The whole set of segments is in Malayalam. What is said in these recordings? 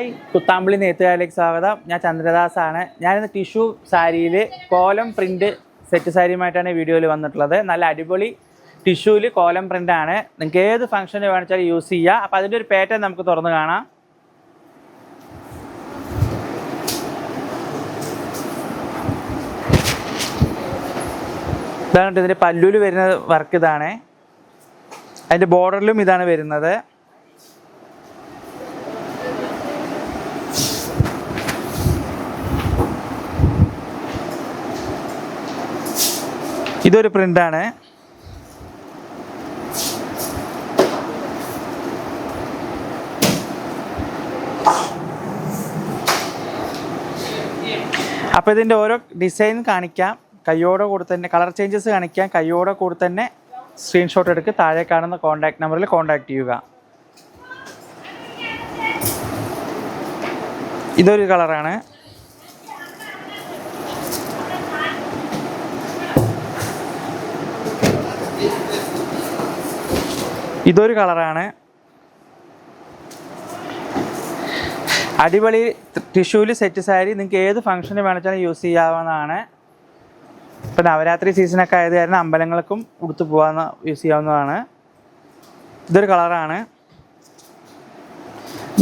ഹായ് കുത്താമ്പിളി നെയ്ത്തുകാരിലേക്ക് സ്വാഗതം. ഞാൻ ചന്ദ്രദാസാണ്. ഞാനിന്ന് ടിഷ്യൂ സാരിയിൽ കോലം പ്രിന്റ് സെറ്റ് സാരിയുമായിട്ടാണ് വീഡിയോയിൽ വന്നിട്ടുള്ളത്. നല്ല അടിപൊളി ടിഷ്യൂവിൽ കോലം പ്രിന്റാണ് നിങ്ങൾക്ക് ഏത് ഫംഗ്ഷന് വേണിച്ചാലും യൂസ് ചെയ്യുക അപ്പോൾ അതിന്റെ ഒരു പാറ്റേൺ നമുക്ക് തുറന്ന് കാണാം. ഇതാണ് ഇതിന്റെ പല്ലൂൽ വരുന്ന വർക്ക് ഇതാണ്. അതിന്റെ ബോർഡറിലും ഇതാണ് വരുന്നത്. ഇതൊരു പ്രിന്റാണ് അപ്പോൾ ഇതിന്റെ ഓരോ ഡിസൈൻ കാണിക്കാം. കയ്യോടെ കൂടെ തന്നെ കളർ ചേഞ്ചസ് കാണിക്കാം. കയ്യോടെ കൂടെ തന്നെ സ്ക്രീൻഷോട്ട് എടുക്കുക താഴെ കാണുന്ന കോൺടാക്ട് നമ്പറിൽ കോൺടാക്ട് ചെയ്യുക. ഇതൊരു കളറാണ്. ഇതൊരു കളറാണ്. അടിപൊളി ടിഷ്യൂൽ സെറ്റ് സാരി നിങ്ങൾക്ക് ഏത് ഫംഗ്ഷന് വേണമെച്ചാലും യൂസ് ചെയ്യാവുന്നതാണ്. ഇപ്പം നവരാത്രി സീസണൊക്കെ ആയത് കാരണം അമ്പലങ്ങൾക്കും ഉടുത്തു പോകാവുന്ന യൂസ് ചെയ്യാവുന്നതാണ്. ഇതൊരു കളറാണ്.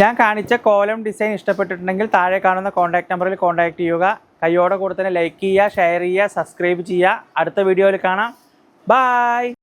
ഞാൻ കാണിച്ച കോലം ഡിസൈൻ ഇഷ്ടപ്പെട്ടിട്ടുണ്ടെങ്കിൽ താഴെ കാണുന്ന കോൺടാക്ട് നമ്പറിൽ കോൺടാക്ട് ചെയ്യുക. കൈയോടെ കൂടെ തന്നെ ലൈക്ക് ചെയ്യുക ഷെയർ ചെയ്യുക സബ്സ്ക്രൈബ് ചെയ്യുക. അടുത്ത വീഡിയോയിൽ കാണാം. ബായ്